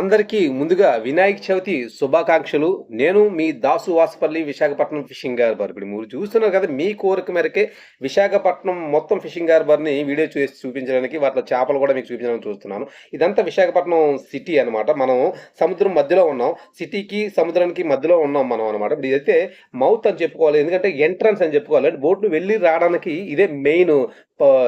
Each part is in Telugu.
అందరికీ ముందుగా వినాయక చవితి శుభాకాంక్షలు. నేను మీ దాసు వాసుపల్లి విశాఖపట్నం ఫిషింగ్ హార్బర్ ఇప్పుడు మీరు చూస్తున్నారు కదా మీ కోరిక మేరకే విశాఖపట్నం మొత్తం ఫిషింగ్ హార్బర్ని వీడియో చూసి చూపించడానికి వాటిలో చేపలు కూడా మీకు చూపించడానికి చూస్తున్నాను. ఇదంతా విశాఖపట్నం సిటీ అన్నమాట. మనం సముద్రం మధ్యలో ఉన్నాం. సిటీకి సముద్రానికి మధ్యలో ఉన్నాం మనం అనమాట ఇప్పుడు ఇదైతే మౌత్ అని చెప్పుకోవాలి. ఎందుకంటే ఎంట్రన్స్ అని చెప్పుకోవాలి. అంటే బోట్లు వెళ్ళి రావడానికి ఇదే మెయిన్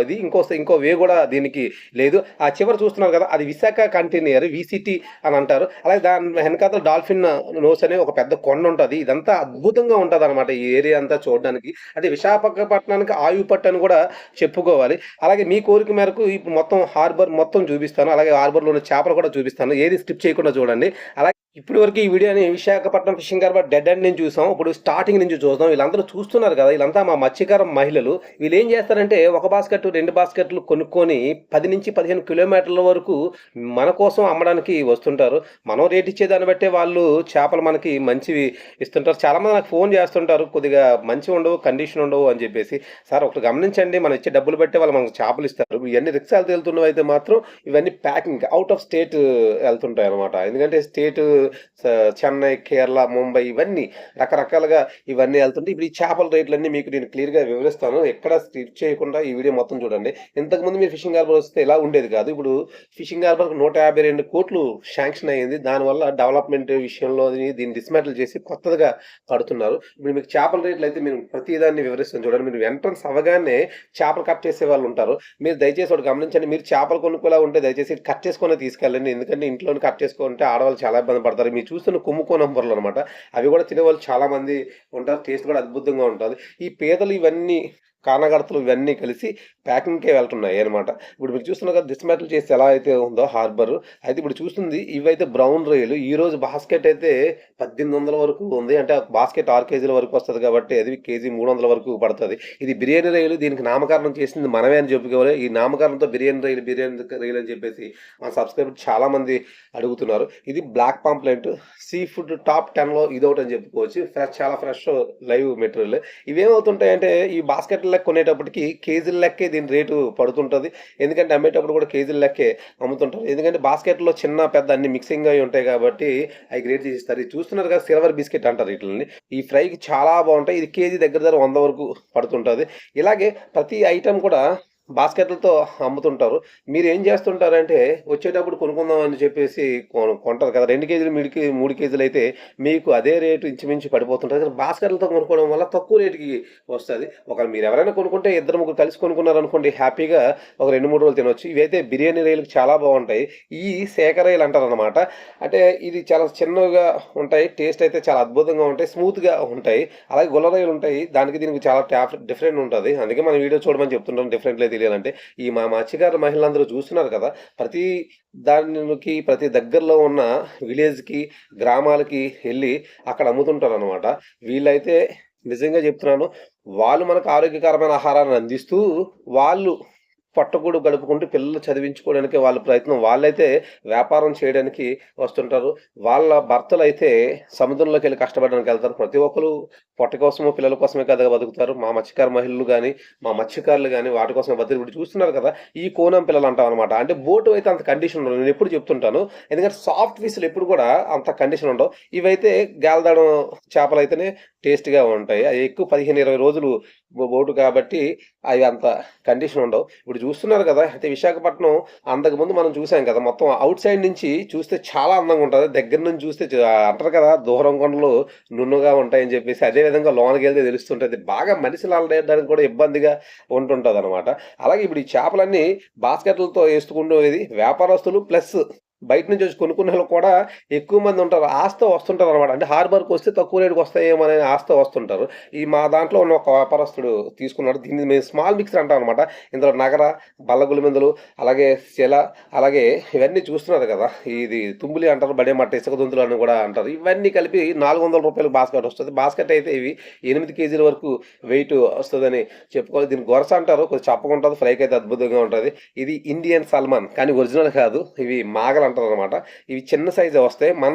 ఇది ఇంకో ఇంకో వే కూడా దీనికి లేదు. ఆ చివరి చూస్తున్నారు కదా అది విశాఖ కంటైనర్ విసిటీ అని అంటారు. అలాగే దాని వెనకాల డాల్ఫిన్ నోస్ అనే ఒక పెద్ద కొండ ఉంటుంది. ఇదంతా అద్భుతంగా ఉంటుంది అనమాట ఈ ఏరియా అంతా చూడడానికి. అది విశాఖపట్నానికి ఆయుపట్టు అని కూడా చెప్పుకోవాలి. అలాగే మీ కోరిక మేరకు ఈ మొత్తం హార్బర్ మొత్తం చూపిస్తాను. అలాగే హార్బర్లో ఉన్న చేపలు కూడా చూపిస్తాను. ఏది స్కిప్ చేయకుండా చూడండి. అలాగే ఇప్పటి వరకు ఈ వీడియోని Visakhapatnam fishing harbour dead end నుంచి చూసాం. ఇప్పుడు స్టార్టింగ్ నుంచి చూద్దాం వీళ్ళందరూ చూస్తున్నారు కదా వీళ్ళంతా మా మత్స్యకార మహిళలు. వీళ్ళు ఏం చేస్తారంటే ఒక బాస్కెట్ రెండు బాస్కెట్లు కొనుక్కొని పది నుంచి పదిహేను కిలోమీటర్ల వరకు మన కోసం అమ్మడానికి వస్తుంటారు. మనం రేట్ ఇచ్చే దాన్ని బట్టే వాళ్ళు చేపలు మనకి మంచివి ఇస్తుంటారు. చాలామంది నాకు ఫోన్ చేస్తుంటారు కొద్దిగా మంచి ఉండవు కండిషన్ ఉండవు అని చెప్పేసి. సార్ ఒకటి గమనించండి మనం ఇచ్చే డబ్బులు బట్టే వాళ్ళు మనకు చేపలు ఇస్తారు. ఇవన్నీ రిక్షాలు వెళ్తున్నవి అయితే మాత్రం ఇవన్నీ ప్యాకింగ్ అవుట్ ఆఫ్ స్టేట్ వెళ్తుంటాయి అనమాట ఎందుకంటే స్టేట్ చెన్నై కేరళ ముంబై ఇవన్నీ రకరకాలుగా ఇవన్నీ వెళ్తుంటే ఇప్పుడు ఈ చేపల రేట్లన్నీ మీకు నేను క్లియర్గా వివరిస్తాను. ఎక్కడ స్కిప్ చేయకుండా ఈ వీడియో మొత్తం చూడండి. ఇంతకుముందు మీరు ఫిషింగ్ హార్బర్ వస్తే ఇలా ఉండేది కాదు. ఇప్పుడు ఫిషింగ్ హార్బర్ నూట యాభై రెండు కోట్లు శాంక్షన్ అయ్యింది. దానివల్ల డెవలప్మెంట్ విషయంలో దీన్ని డిస్మాటిల్ చేసి కొత్తగా కడుతున్నారు. ఇప్పుడు మీకు చేపల రేట్లు అయితే మీరు ప్రతిదాన్ని వివరిస్తాను చూడండి. మీరు ఎంట్రన్స్ అవగానే చేపలు కట్ చేసే వాళ్ళు ఉంటారు. మీరు దయచేసి ఒకటి గమనించండి. మీరు చేపలు కొనుక్కోలా ఉంటే దయచేసి కట్ చేసుకొని తీసుకెళ్ళండి. ఎందుకంటే ఇంట్లోనే కట్ చేసుకుంటే ఆడవాళ్ళు చాలా ఇబ్బంది పడతారు. మీరు చూస్తున్న కుమ్ముకో నంబర్లు అనమాట అవి కూడా తినేవాళ్ళు చాలా మంది ఉంటారు. టేస్ట్ కూడా అద్భుతంగా ఉంటుంది. ఈ పేదలు ఇవన్నీ కానగడతలు ఇవన్నీ కలిసి ప్యాకింగ్కే వెళ్తున్నాయి అనమాట ఇప్పుడు మీరు చూస్తున్న కదా డిస్మాటిల్ చేసి ఎలా అయితే ఉందో హార్బర్ అయితే ఇప్పుడు చూస్తుంది ఇవైతే బ్రౌన్ రొయ్యలు ఈ రోజు బాస్కెట్ అయితే పద్దెనిమిది వందల వరకు ఉంది. అంటే బాస్కెట్ ఆరు కేజీల వరకు వస్తుంది కాబట్టి అది కేజీ మూడు వందల వరకు పడుతుంది. ఇది బిర్యానీ రొయ్యలు దీనికి నామకరణం చేసింది మనమే అని చెప్పుకోవాలి. ఈ నామకరణంతో బిర్యానీ రొయ్యలు బిర్యానీ రొయ్యలు అని చెప్పేసి మన సబ్స్క్రైబర్ చాలా మంది అడుగుతున్నారు. ఇది black pomfret sea food top టెన్లో ఇదొకటి అని చెప్పుకోవచ్చు. ఫ్రెష్ చాలా ఫ్రెష్ లైవ్ మెటీరియల్ ఇవేమవుతుంటాయంటే ఈ బాస్కెట్ లెక్క కొనేటప్పటికి కేజీల లెక్కే దీని రేటు పడుతుంటుంది. ఎందుకంటే అమ్మేటప్పుడు కూడా కేజీల లెక్కే అమ్ముతుంటారు. ఎందుకంటే బాస్కెట్లో చిన్న పెద్ద అన్ని మిక్సింగ్ అయి ఉంటాయి కాబట్టి అవి గ్రేట్ చేసిస్తారు. ఇది చూస్తున్నారు కదా సిల్వర్ బిస్కెట్ అంటారు వీటిని ఈ ఫ్రైకి చాలా బాగుంటాయి. ఇది కేజీ దగ్గర దగ్గర వంద వరకు పడుతుంటుంది. ఇలాగే ప్రతి ఐటెం కూడా బాస్కెట్లతో అమ్ముతుంటారు. మీరు ఏం చేస్తుంటారంటే వచ్చేటప్పుడు కొనుక్కుందాం అని చెప్పేసి కొంటారు కదా. రెండు కేజీలు మూడు కే మూడు కేజీలు అయితే మీకు అదే రేటు ఇంచుమించు పడిపోతుంటుంది కానీ బాస్కెట్లతో కొనుక్కోవడం వల్ల తక్కువ రేటుకి వస్తుంది. ఒక మీరు ఎవరైనా కొనుక్కుంటే ఇద్దరు ముగ్గురు కలిసి కొనుక్కున్నారు అనుకోండి హ్యాపీగా ఒక రెండు మూడు రోజులు తినవచ్చు ఇవైతే బిర్యానీ రైలుకి చాలా బాగుంటాయి. ఈ సేకరైలు అంటారనమాట అంటే ఇది చాలా చిన్నగా ఉంటాయి. టేస్ట్ అయితే చాలా అద్భుతంగా ఉంటాయి. స్మూత్గా ఉంటాయి. అలాగే గుల్ల రైలు ఉంటాయి దానికి దీనికి చాలా డిఫరెంట్ ఉంటుంది. అందుకే మనం వీడియో చూడమని చెప్తుంటాం డిఫరెంట్ లేదు తెలియాలంటే ఈ మా మత్స్యకారుల మహిళలందరూ చూస్తున్నారు కదా ప్రతి దానికి ప్రతి దగ్గరలో ఉన్న విలేజ్కి గ్రామాలకి వెళ్ళి అక్కడ అమ్ముతుంటారు అనమాట వీళ్ళైతే నిజంగా చెప్తున్నాను వాళ్ళు మనకు ఆరోగ్యకరమైన ఆహారాన్ని అందిస్తూ వాళ్ళు పట్టకూడు గడుపుకుంటూ పిల్లలు చదివించుకోవడానికి వాళ్ళ ప్రయత్నం. వాళ్ళైతే వ్యాపారం చేయడానికి వస్తుంటారు. వాళ్ళ భర్తలు అయితే సముద్రంలోకి వెళ్ళి కష్టపడడానికి వెళ్తారు. ప్రతి ఒక్కరు పొట్ట కోసమో పిల్లల కోసమే కదా బతుకుతారు. మా మత్స్యకార మహిళలు కానీ మా మత్స్యకారులు కానీ వాటి కోసమే బతికి ఇప్పుడు చూస్తున్నారు కదా. ఈ కోనం పిల్లలు అంటాం అనమాట అంటే బోటు అయితే అంత కండిషన్ ఉండదు. నేను ఎప్పుడు చెప్తుంటాను. ఎందుకంటే సాఫ్ట్ ఫిష్లు ఎప్పుడు కూడా అంత కండిషన్ ఉండవు. ఇవైతే గాలదాడం చేపలు అయితేనే టేస్ట్గా ఉంటాయి. అవి ఎక్కువ పదిహేను ఇరవై రోజులు బో- బోటు కాబట్టి అవి అంత కండిషన్ ఉండవు. ఇప్పుడు చూస్తున్నారు కదా అయితే విశాఖపట్నం అంతకుముందు మనం చూసాం కదా మొత్తం అవుట్ సైడ్ నుంచి చూస్తే చాలా అందంగా ఉంటుంది. దగ్గర నుంచి చూస్తే అంటారు కదా దూరం కొండలు నున్నుగా ఉంటాయని చెప్పేసి అదే విధంగా లోనకి వెళ్తే తెలుస్తుంటుంది. బాగా మనిషిని ఆడడానికి కూడా ఇబ్బందిగా ఉంటుంటుంది అనమాట అలాగే ఇప్పుడు ఈ చేపలన్నీ బాస్కెట్లతో వేసుకుంటూ వ్యాపారస్తులు ప్లస్ బయట నుంచి వచ్చి కొనుక్కునే వాళ్ళు కూడా ఎక్కువ మంది ఉంటారు. ఆస్తో వస్తుంటారు అనమాట అంటే హార్బర్కి వస్తే తక్కువ రేటుకి వస్తాయేమో అనే ఆస్తో వస్తుంటారు. ఈ మా దాంట్లో ఉన్న ఒక వ్యాపారస్తుడు తీసుకున్నాడు. దీన్ని మేము స్మాల్ మిక్సర్ అంటాం అనమాట ఇందులో నగర బల్లగులిమెందులు అలాగే శిల అలాగే ఇవన్నీ చూస్తున్నారు కదా. ఇది తుంబులి అంటారు బడే మట్ట ఇసుక దుంతులు అని కూడా అంటారు. ఇవన్నీ కలిపి నాలుగు వందల రూపాయలు బాస్కెట్ వస్తుంది. బాస్కెట్ అయితే ఇవి ఎనిమిది కేజీల వరకు వెయిట్ వస్తుందని చెప్పుకోవాలి. దీన్ని గొరస అంటారు. కొంచెం చప్పగా ఉంటుంది. ఫ్రైకి అయితే అద్భుతంగా ఉంటుంది. ఇది ఇండియన్ సల్మాన్. కానీ ఒరిజినల్ కాదు. ఇవి మాగల అంటారు అనమాట ఇవి చిన్న సైజే వస్తాయి. మన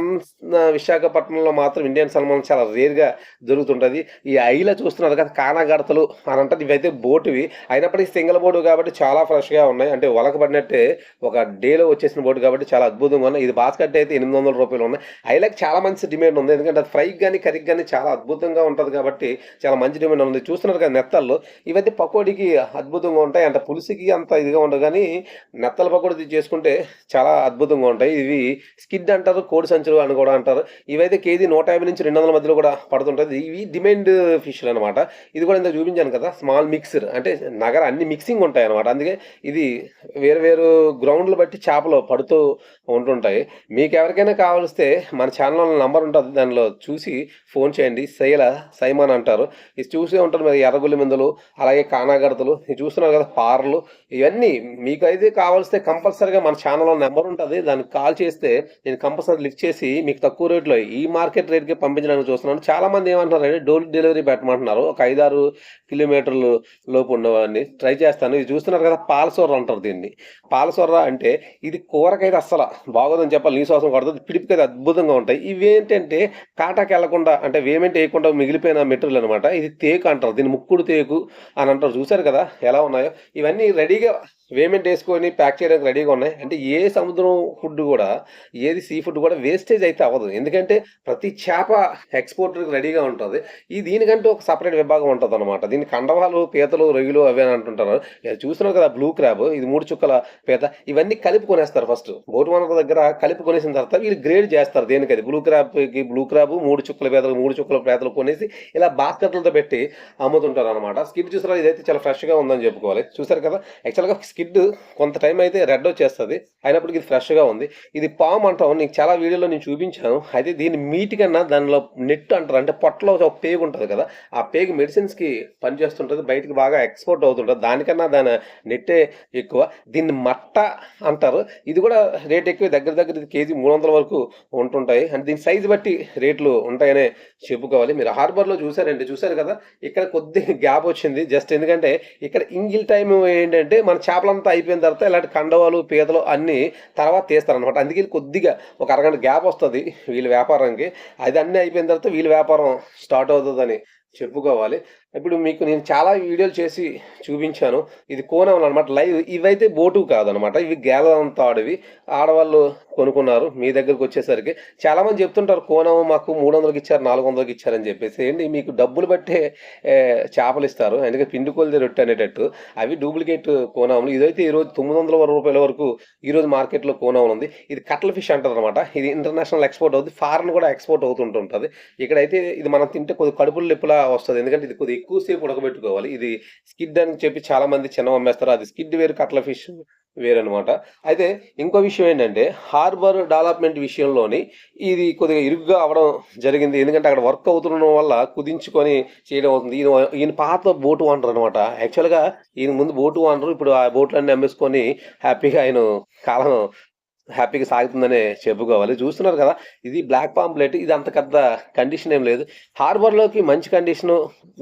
విశాఖపట్నంలో మాత్రం ఇండియన్ సల్మాన్ చాలా రేర్గా దొరుకుతుంటుంది ఈ ఐలో చూస్తున్నారు కదా కానాగడతలు అని అంటారు ఇవైతే బోటువి. అయినప్పటికీ సింగిల్ బోటు కాబట్టి చాలా ఫ్రెష్గా ఉన్నాయి. అంటే వలకబడినట్టే ఒక డేలో వచ్చేసిన బోటు కాబట్టి చాలా అద్భుతంగా ఉన్నాయి. ఇది బాస్కెట్ అయితే ఎనిమిది వందల రూపాయలు ఉన్నాయి. ఐలాకి చాలా మంచి డిమాండ్ ఉంది. ఎందుకంటే అది ఫ్రైకి కానీ కర్రీకి కానీ చాలా అద్భుతంగా ఉంటుంది కాబట్టి చాలా మంచి డిమాండ్ ఉంది. చూస్తున్నారు కదా నెత్తల్లో ఇవైతే పకోడీకి అద్భుతంగా ఉంటాయి. అంటే పులుసుకి అంత ఇదిగా ఉండదు. కానీ నెత్తల పకోడీ చేసుకుంటే చాలా అద్భుతంగా ఉంటాయి. ఇవి స్కిడ్ అంటారు కోడి సంచులు అని కూడా అంటారు. ఇవైతే కేజీ నూట యాభై నుంచి రెండు వందల మధ్యలో కూడా పడుతుంటుంది. ఇవి డిమాండ్ ఫిష్లు అనమాట ఇది కూడా ఇంత చూపించాను కదా స్మాల్ మిక్సర్. అంటే నగర అన్ని మిక్సింగ్ ఉంటాయి అనమాట అందుకే ఇది వేరు వేరు గ్రౌండ్లు బట్టి చేపలు పడుతూ ఉంటుంటాయి. మీకు ఎవరికైనా కావలిస్తే మన ఛానల్లో నంబర్ ఉంటుంది. దానిలో చూసి ఫోన్ చేయండి. శైల సైమాన్ అంటారు. ఇది చూసే ఉంటారు మరి ఎర్రగుల్లి మిందలు అలాగే కానాగడతలు. చూస్తున్నారు కదా పార్లు. ఇవన్నీ మీకు అయితే కావాల్స్తే కంపల్సరీగా మన ఛానల్లో నెంబర్ ఉంటుంది. దానికి కాల్ చేస్తే నేను కంపల్సరీ లిఫ్ట్ చేసి మీకు తక్కువ రేట్లో ఈ మార్కెట్ రేట్కి పంపించడానికి చూస్తున్నాను. చాలామంది ఏమంటున్నారు అంటే డోర్ డెలివరీ పెట్టమంటున్నారు. ఒక ఐదారు కిలోమీటర్లు లోపు ఉన్నవాడిని ట్రై చేస్తాను. ఇది చూస్తున్నారు కదా పాలసొర్ర అంటారు దీన్ని. పాలసొర్ర అంటే ఇది కూరకైతే అస్సలు బాగోదని చెప్పాలి. నీ శ్వాసం కొడుతుంది పిడిపికైతే అద్భుతంగా ఉంటాయి. ఇవేంటంటే కాటాకి వెళ్ళకుండా అంటే వేమెంట్ వేయకుండా మిగిలిపోయిన మెటీరియల్ అనమాట ఇది తేకు అంటారు. దీన్ని ముక్కుడు తేకు అని అంటారు. చూసారు కదా ఎలా ఉన్నాయో? ఇవన్నీ రెడీగా వేమెంట్ వేసుకొని ప్యాక్ చేయడానికి రెడీగా ఉన్నాయి. అంటే ఏ సముద్రం ఫుడ్ కూడా ఏది సీ ఫుడ్ కూడా వేస్టేజ్ అయితే అవ్వదు. ఎందుకంటే ప్రతి చేప ఎక్స్పోర్టర్కి రెడీగా ఉంటుంది. ఈ దీనికంటే ఒక సపరేట్ విభాగం ఉంటుంది అనమాట దీని కండవాలు పీతలు రొయ్యలు అవి అని అంటుంటారు. ఇది కదా బ్లూ క్రాబ్ ఇది మూడు చుక్కల పీత ఇవన్నీ కలిపి కొనేస్తారు ఫస్ట్. బోటు వనరుల దగ్గర కలిపి కొనేసిన తర్వాత వీళ్ళు గ్రేడ్ చేస్తారు దేనికి అది బ్లూ క్రాబ్కి బ్లూ క్రాబ్ మూడు చుక్కల పీతలు మూడు చుక్కల పీతలు కొనేసి ఇలా బాస్కెట్లతో పెట్టి అమ్ముతుంటారు అనమాట స్కిడ్ చూసారా? ఇదైతే చాలా ఫ్రెష్గా ఉందని చెప్పుకోవాలి. చూసారు కదా? యాక్చువల్గా స్కిడ్ కొంత టైం అయితే రెడ్ వచ్చేస్తుంది. అయినప్పటికీ ఇది ఫ్రెష్గా ఉంది. ఇది పామ్ అంటాం నీకు చాలా వీడియోలో నేను చూపించాను. అయితే దీని మీట్ కన్నా దానిలో నెట్ అంటారు. అంటే పొట్టలో ఒక పేగు ఉంటుంది కదా ఆ పేగు మెడిసిన్స్కి పనిచేస్తుంటుంది. బయటికి బాగా ఎక్స్పోర్ట్ అవుతుంటుంది. దానికన్నా దాని నెట్టే ఎక్కువ. దీన్ని మట్ట అంటారు. ఇది కూడా రేట్ ఎక్కువ. దగ్గర దగ్గర ఇది కేజీ మూడు వందల వరకు ఉంటుంటాయి. అంటే దీని సైజు బట్టి రేట్లు ఉంటాయనే చెప్పుకోవాలి. మీరు హార్బర్లో చూసారండి. చూసారు కదా? ఇక్కడ కొద్ది గ్యాప్ వచ్చింది. జస్ట్ ఎందుకంటే ఇక్కడ ఇంగిల్ టైం ఏంటంటే మన అంతా అయిపోయిన తర్వాత ఇలాంటి కండవాలు పీతలు అన్నీ తర్వాత తీస్తారు అనమాట అందుకే కొద్దిగా ఒక అరగంట గ్యాప్ వస్తుంది వీళ్ళ వ్యాపారానికి. అది అన్నీ అయిపోయిన తర్వాత వీళ్ళ వ్యాపారం స్టార్ట్ అవుతుందని చెప్పుకోవాలి. ఇప్పుడు మీకు నేను చాలా వీడియోలు చేసి చూపించాను. ఇది కోనం అనమాట లైవ్ ఇవైతే బోటు కాదనమాట ఇవి గేలం తాడువి ఆడవాళ్ళు కొనుక్కున్నారు మీ దగ్గరకు వచ్చేసరికి. చాలామంది చెప్తుంటారు కోనం మాకు మూడు వందలకి ఇచ్చారు నాలుగు వందలకి ఇచ్చారని చెప్పేసి. ఏంటి మీకు డబ్బులు బట్టే చేపలు ఇస్తారు. ఎందుకంటే పిండి కొలిది రొట్టె అనేటట్టు. అవి డూప్లికేట్ కోనాములు ఇదైతే ఈరోజు తొమ్మిది వందల రూపాయల వరకు ఈరోజు మార్కెట్లో కోనాములు ఉంది. ఇది కట్ల ఫిష్ అంటారు అనమాట ఇది ఇంటర్నేషనల్ ఎక్స్పోర్ట్ అవుతుంది. ఫారెన్ కూడా ఎక్స్పోర్ట్ అవుతుంటుంటుంది. ఇక్కడైతే ఇది మనం తింటే కొద్ది కడుపులు లిప్పులా వస్తుంది. ఎందుకంటే ఇది కొద్ది ఎక్కువసేపు ఉడకబెట్టుకోవాలి. ఇది స్కిడ్ అని చెప్పి చాలా మంది చిన్న అమ్మేస్తారు. అది స్కిడ్ వేరు కట్ల ఫిష్ వేరనమాట అయితే ఇంకో విషయం ఏంటంటే హార్బర్ డెవలప్మెంట్ విషయంలోని ఇది కొద్దిగా ఇరుగ్గా అవడం జరిగింది. ఎందుకంటే అక్కడ వర్క్ అవుతుండడం వల్ల కుదించుకొని చేయడం అవుతుంది. ఈయన ఈయన పాత బోటు వాండర్ అనమాట యాక్చువల్గా ఈయన ముందు బోటు వాండరు ఇప్పుడు ఆ బోట్లన్నీ అమ్మేసుకొని హ్యాపీగా ఆయన కాలం హ్యాపీగా సాగుతుందనే చెప్పుకోవాలి చూస్తున్నారు కదా ఇది బ్లాక్ పాంప్లెట్ ఇది అంత పెద్ద కండిషన్ ఏం లేదు. హార్బర్లోకి మంచి కండిషన్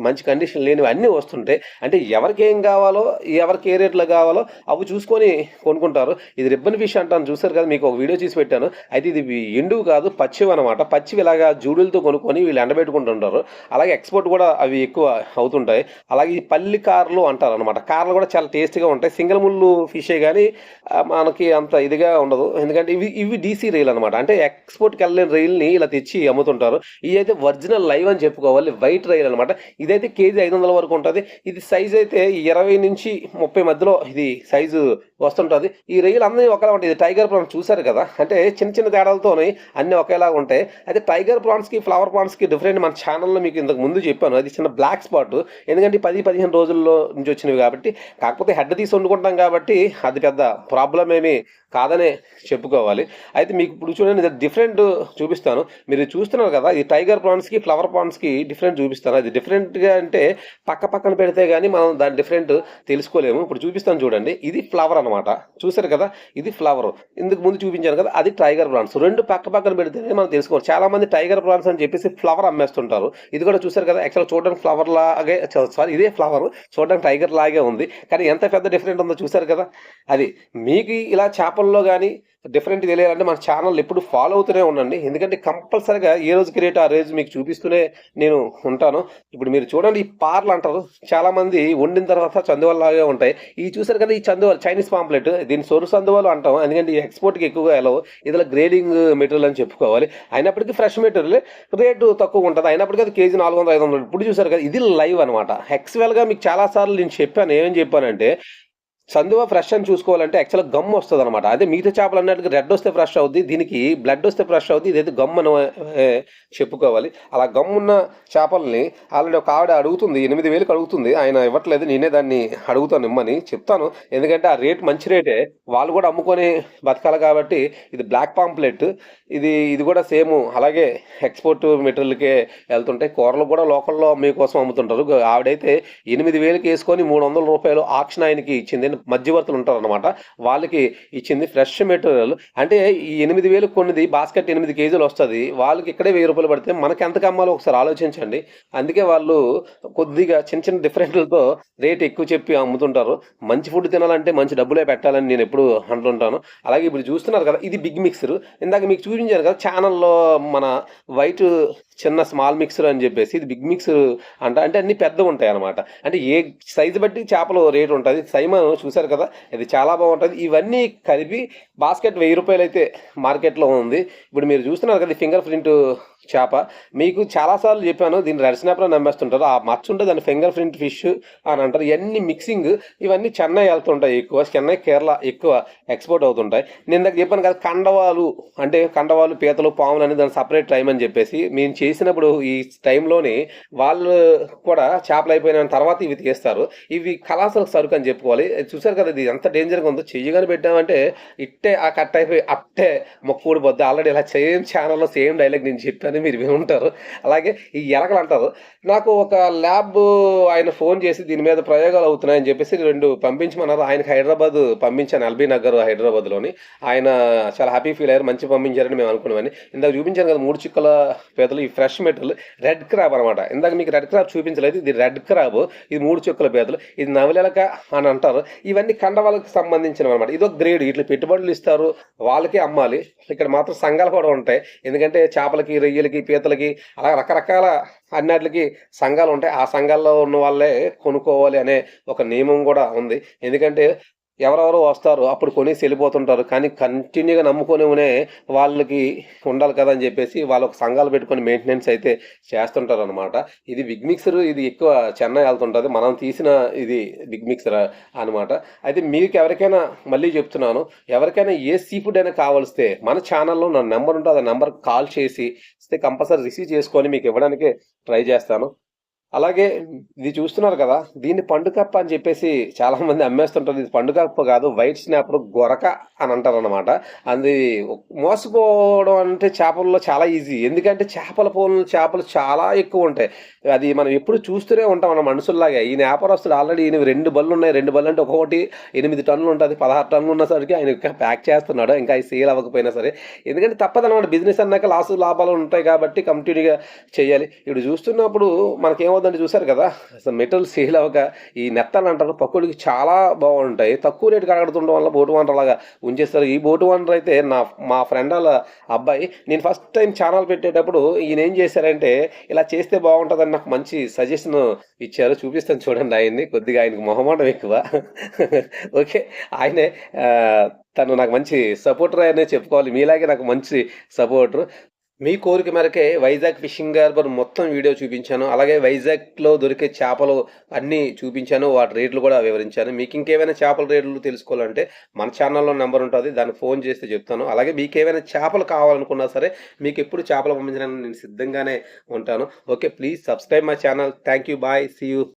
మంచి కండిషన్ లేనివి అన్నీ వస్తుంటాయి అంటే ఎవరికి ఏం కావాలో ఎవరికి ఏ రేట్లో కావాలో అవి చూసుకొని కొనుక్కుంటారు. ఇది రిబ్బన్ ఫిష్ అంటాను చూసారు కదా మీకు ఒక వీడియో చేసి పెట్టాను. అయితే ఇది ఎండువు కాదు పచ్చివి అనమాట పచ్చివి ఇలాగా జూడులతో కొనుక్కొని వీళ్ళు ఎండబెట్టుకుంటుంటారు. అలాగే ఎక్స్పోర్ట్ కూడా అవి ఎక్కువ అవుతుంటాయి. అలాగే ఈ పల్లి కార్లు అంటారు అనమాట కార్లు కూడా చాలా టేస్టీగా ఉంటాయి. సింగిల్ ముళ్ళు ఫిషే కానీ మనకి అంత ఇదిగా ఉండదు. ఎందుకంటే ఇవి ఇవి డీసీ రైల్ అనమాట అంటే ఎక్స్పోర్ట్కి వెళ్ళిన రైల్ని ఇలా తెచ్చి అమ్ముతుంటారు. ఇది అయితే ఒరిజినల్ లైవ్ అని చెప్పుకోవాలి వైట్ రైల్ అనమాట ఇదైతే కేజీ ఐదు వందల వరకు ఉంటుంది. ఇది సైజ్ అయితే ఇరవై నుంచి ముప్పై మధ్యలో ఇది సైజు వస్తుంటుంది. ఈ రైలు అన్నీ ఒకలా ఉంటాయి. ఇది టైగర్ ప్రాన్స్ చూసారు కదా? అంటే చిన్న చిన్న తేడాలతోనే అన్నీ ఒకేలాగా ఉంటాయి. అయితే టైగర్ ప్రాన్స్కి ఫ్లవర్ ప్రాన్స్కి డిఫరెంట్ మన ఛానల్లో మీకు ఇంతకు ముందు చెప్పాను. అది చిన్న బ్లాక్ స్పాట్ ఎందుకంటే పది పదిహేను రోజుల్లో నుంచి వచ్చినవి కాబట్టి. కాకపోతే హెడ్ తీసి వండుకుంటాం కాబట్టి అది పెద్ద ప్రాబ్లం ఏమీ కాదనే చెప్పుకోవాలి. అయితే మీకు ఇప్పుడు చూడండి డిఫరెంట్ చూపిస్తాను. మీరు చూస్తున్నారు కదా ఈ టైగర్ ప్రాన్స్కి ఫ్లవర్ ప్రాన్స్కి డిఫరెంట్ చూపిస్తాను. అది డిఫరెంట్గా అంటే పక్క పక్కన పెడితే కానీ మనం దాని డిఫరెంట్ తెలుసుకోలేము. ఇప్పుడు చూపిస్తాను చూడండి. ఇది ఫ్లవర్ అనమాట చూసారు కదా ఇది ఫ్లవర్ ఇందుకు ముందు చూపించాను కదా అది టైగర్ ప్రాన్స్ రెండు పక్క పక్కన పెడితేనే మనం తెలుసుకోవాలి. చాలామంది టైగర్ ప్రాన్స్ అని చెప్పేసి ఫ్లవర్ అమ్మేస్తుంటారు. ఇది కూడా చూసారు కదా యాక్చువల్ చూడడానికి ఫ్లవర్ లాగే సారీ ఇదే ఫ్లవర్ చూడడానికి టైగర్ లాగే ఉంది. కానీ ఎంత పెద్ద డిఫరెంట్ ఉందో చూసారు కదా. అది మీకు ఇలా చేపల్లో కానీ డిఫరెంట్ తెలియాలంటే మన ఛానల్ ఎప్పుడు ఫాలో అవుతూనే ఉండండి. ఎందుకంటే కంపల్సరీగా ఏ రోజుకి క్రియేట్ ఆ రోజు మీకు చూపిస్తూనే నేను ఉంటాను. ఇప్పుడు మీరు చూడండి ఈ పార్లు అంటారు. చాలామంది వండిన తర్వాత చందువల్లాగే ఉంటాయి. ఈ చూసారు కదా ఈ చందువల్ చైనీస్ పాంప్లెట్ దీని సొరు చందువలు అంటాం. ఎందుకంటే ఈ ఎక్స్పోర్ట్కి ఎక్కువగా వెళ్ళవు ఇదిలో గ్రేడింగ్ మెటీరియల్ అని చెప్పుకోవాలి. అయినప్పటికీ ఫ్రెష్ మెటీరియల్ రేటు తక్కువ ఉంటుంది. అయినప్పటికీ అది కేజీ నాలుగు వందల ఐదు వందలు. ఇప్పుడు చూసారు కదా ఇది లైవ్ అనమాట ఎక్స్వెల్గా మీకు చాలా సార్లు నేను చెప్పాను. ఏమని చెప్పానంటే సందువ ఫ్రెష్ అని చూసుకోవాలంటే యాక్చువల్గా గమ్ వస్తుంది అనమాట అదే మిగతా చేపలు అన్నట్టుగా రెడ్ వస్తే ఫ్రెష్ అవుద్ది దీనికి బ్లడ్ వస్తే ఫ్రెష్ అవుద్ది ఇదైతే గమ్ అని చెప్పుకోవాలి. అలా గమ్ ఉన్న చేపల్ని ఆల్రెడీ ఒక ఆవిడ అడుగుతుంది ఎనిమిది వేలకు అడుగుతుంది ఆయన ఇవ్వట్లేదు నేనే దాన్ని అడుగుతాను ఇమ్మని చెప్తాను. ఎందుకంటే ఆ రేట్ మంచి రేటే వాళ్ళు కూడా అమ్ముకొని బతకాలి కాబట్టి ఇది బ్లాక్ పాంప్లెట్ ఇది ఇది కూడా సేమ్ అలాగే ఎక్స్పోర్ట్ మెటీరియల్కే వెళ్తుంటాయి కూరలు కూడా లోకల్లో మీకోసం అమ్ముతుంటారు. ఆవిడైతే ఎనిమిది వేలకి వేసుకొని మూడు వందల రూపాయలు ఆక్షన్ ఆయనకి ఇచ్చింది మధ్యవర్తులు ఉంటారనమాట వాళ్ళకి ఇచ్చింది ఫ్రెష్ మెటీరియల్. అంటే ఈ ఎనిమిది వేలు కొన్నది బాస్కెట్ ఎనిమిది కేజీలు వస్తుంది. వాళ్ళకి ఇక్కడే వెయ్యి రూపాయలు పడితే మనకి ఎంత కమ్మాలో ఒకసారి ఆలోచించండి. అందుకే వాళ్ళు కొద్దిగా చిన్న చిన్న డిఫరెంట్లతో రేట్ ఎక్కువ చెప్పి అమ్ముతుంటారు. మంచి ఫుడ్ తినాలంటే మంచి డబ్బులే పెట్టాలని నేను ఎప్పుడు అంటుంటాను. అలాగే ఇప్పుడు చూస్తున్నారు కదా ఇది బిగ్ మిక్సర్. ఇందాక మీకు చూపించాను కదా ఛానల్లో మన వైట్ చిన్న స్మాల్ మిక్సర్ అని చెప్పేసి ఇది బిగ్ మిక్సర్ అంట అంటే అన్ని పెద్దగా ఉంటాయి అనమాట అంటే ఏ సైజు బట్టి చేపలు రేటు ఉంటుంది. సైమ చూసారు కదా ఇది చాలా బాగుంటుంది. ఇవన్నీ కలిపి బాస్కెట్ వెయ్యి రూపాయలు అయితే మార్కెట్లో ఉంది. ఇప్పుడు మీరు చూస్తున్నారు కదా ఫింగర్ ప్రింట్ చేప. మీకు చాలాసార్లు చెప్పాను దీన్ని రెడ్ నమ్మేస్తుంటారు. ఆ మచ్చ ఉంటే దాని ఫింగర్ ప్రింట్ ఫిష్ అని అంటారు. ఇవన్నీ మిక్సింగ్ ఇవన్నీ చెన్నై వెళ్తుంటాయి ఎక్కువ. చెన్నై కేరళ ఎక్కువ ఎక్స్పోర్ట్ అవుతుంటాయి. నేను దగ్గర చెప్పాను కదా కండవాలు అంటే కండవాలు పీతలు పాములు అనేది దాని సపరేట్ టైం అని చెప్పేసి మేము చేసినప్పుడు ఈ టైంలోనే వాళ్ళు కూడా చేపలు అయిపోయిన తర్వాత ఇవి తీస్తారు. ఇవి కళాశాల సరుకు అని చెప్పుకోవాలి. చూసారు కదా ఇది ఎంత డేంజర్గా ఉందో. చెయ్యగానే పెట్టామంటే ఇట్టే ఆ కట్ అయిపోయి అట్టే మొక్కుడు పోద్ది ఆల్రెడీ ఇలా సేమ్ ఛానల్లో సేమ్ డైలాగ్ నేను చెప్పాను. మీరు వినుంటారు అలాగే ఈ ఎలకలు అంటారు. నాకు ఒక ల్యాబ్ ఆయన ఫోన్ చేసి దీని మీద ప్రయోగాలు అవుతున్నాయని చెప్పేసి రెండు పంపించమన్నారు. ఆయనకి హైదరాబాద్ పంపించాను. ఎల్బీ నగర్ హైదరాబాద్లోని. ఆయన చాలా హ్యాపీ ఫీల్ అయ్యారు. మంచి పంపించారని మేము అనుకున్నామని. ఇందాక చూపించాను కదా మూడు చిక్కల పేదలు ఈ ఫ్రెష్ మెటల్ రెడ్ క్రాబ్ అనమాట ఇందాక మీకు రెడ్ క్రాబ్ చూపించలేదు. ఇది రెడ్ క్రాబ్ ఇది మూడు చిక్కల పేదలు ఇది నవలెలక అని అంటారు. ఇవన్నీ కండవాళ్ళకి సంబంధించినవి అనమాట ఇదొక గ్రేడ్ ఇట్లా పెట్టుబడులు ఇస్తారు. వాళ్ళకే అమ్మాలి. ఇక్కడ మాత్రం సంఘాలు కూడా ఉంటాయి. ఎందుకంటే చేపలకి రొయ్యలకి పీతలకి అలా రకరకాల అన్నిటికి సంఘాలు ఉంటాయి. ఆ సంఘాల్లో ఉన్న వాళ్ళే కొనుక్కోవాలి అనే ఒక నియమం కూడా ఉంది. ఎందుకంటే ఎవరెవరు వస్తారు అప్పుడు కొనేసి వెళ్ళిపోతుంటారు. కానీ కంటిన్యూగా నమ్ముకొని ఉనే వాళ్ళకి ఉండాలి కదా అని చెప్పేసి వాళ్ళు ఒక సంఘాలు పెట్టుకొని మెయింటెనెన్స్ అయితే చేస్తుంటారు అనమాట ఇది బిగ్ మిక్సర్ ఇది ఎక్కువ చెన్నై వెళ్తుంటుంది. మనం తీసిన ఇది బిగ్ మిక్సర్ అనమాట అయితే మీకు ఎవరికైనా మళ్ళీ చెప్తున్నాను ఎవరికైనా ఏ సీ ఫుడ్ అయినా కావాల్స్తే మన ఛానల్లో నా నెంబర్ ఉంటుంది ఆ నెంబర్ కాల్ చేసి ఇస్తే కంపల్సరీ రిసీవ్ చేసుకొని మీకు ఇవ్వడానికి ట్రై చేస్తాను. అలాగే ఇది చూస్తున్నారు కదా దీన్ని పండుకప్ప అని చెప్పేసి చాలా మంది అమ్మేస్తుంటారు. ఇది పండుకప్ప కాదు వైట్ స్నాపర్ గొరక అని అంటారు అనమాట అది మోసపోవడం అంటే చేపల్లో చాలా ఈజీ. ఎందుకంటే చేపల పోలు చేపలు చాలా ఎక్కువ ఉంటాయి. అది మనం ఎప్పుడు చూస్తూనే ఉంటాం మన మనుషుల్లాగా. ఈయన వ్యాపారస్తుడు ఆల్రెడీ ఈయన రెండు బళ్ళు ఉన్నాయి. రెండు బళ్ళు అంటే ఒక్కొక్కటి ఎనిమిది టన్నులు ఉంటుంది. పదహారు టన్నులు ఉన్నసరికి ఆయన ఇంకా ప్యాక్ చేస్తున్నాడు. ఇంకా అవి సేల్ అవ్వకపోయినా సరే. ఎందుకంటే తప్పదనమాట బిజినెస్ అన్నాక లాస్ లాభాలు ఉంటాయి కాబట్టి కంటిన్యూగా చేయాలి. ఇప్పుడు చూస్తున్నప్పుడు ఉందండి చూసారు కదా. అసలు మెటల్ సేల్ అవ్వక ఈ నెత్తలు అంటారు పక్కుడికి చాలా బాగుంటాయి. తక్కువ రేటు కడగడుతుండడం వల్ల బోటు వంటర్ లాగా ఉంచేస్తారు. ఈ బోటు వంటర్ అయితే నా మా ఫ్రెండ్ వాళ్ళ అబ్బాయి నేను ఫస్ట్ టైం ఛానల్ పెట్టేటప్పుడు ఈయన ఏం చేశారంటే ఇలా చేస్తే బాగుంటుందని నాకు మంచి సజెషన్ ఇచ్చారు. చూపిస్తాను చూడండి ఆయన్ని కొద్దిగా ఆయనకు మొహమాటం ఎక్కువ. ఓకే ఆయనే తను నాకు మంచి సపోర్టర్ అనే చెప్పుకోవాలి. మీలాగే నాకు మంచి సపోర్టర్. మీ కోరిక మేరకే వైజాగ్ ఫిషింగ్ హార్బర్ మొత్తం వీడియో చూపించాను. అలాగే వైజాగ్లో దొరికే చేపలు అన్నీ చూపించాను. వాటి రేట్లు కూడా వివరించాను. మీకు ఇంకేమైనా చేపల రేట్లు తెలుసుకోవాలంటే మన ఛానల్లో నెంబర్ ఉంటుంది. దాన్ని ఫోన్ చేస్తే చెప్తాను. అలాగే మీకు ఏమైనా చేపలు కావాలనుకున్నా సరే మీకు ఎప్పుడు చేపలు పంపించడానికి నేను సిద్ధంగానే ఉంటాను. Okay please subscribe my channel. Thank you. Bye. See you.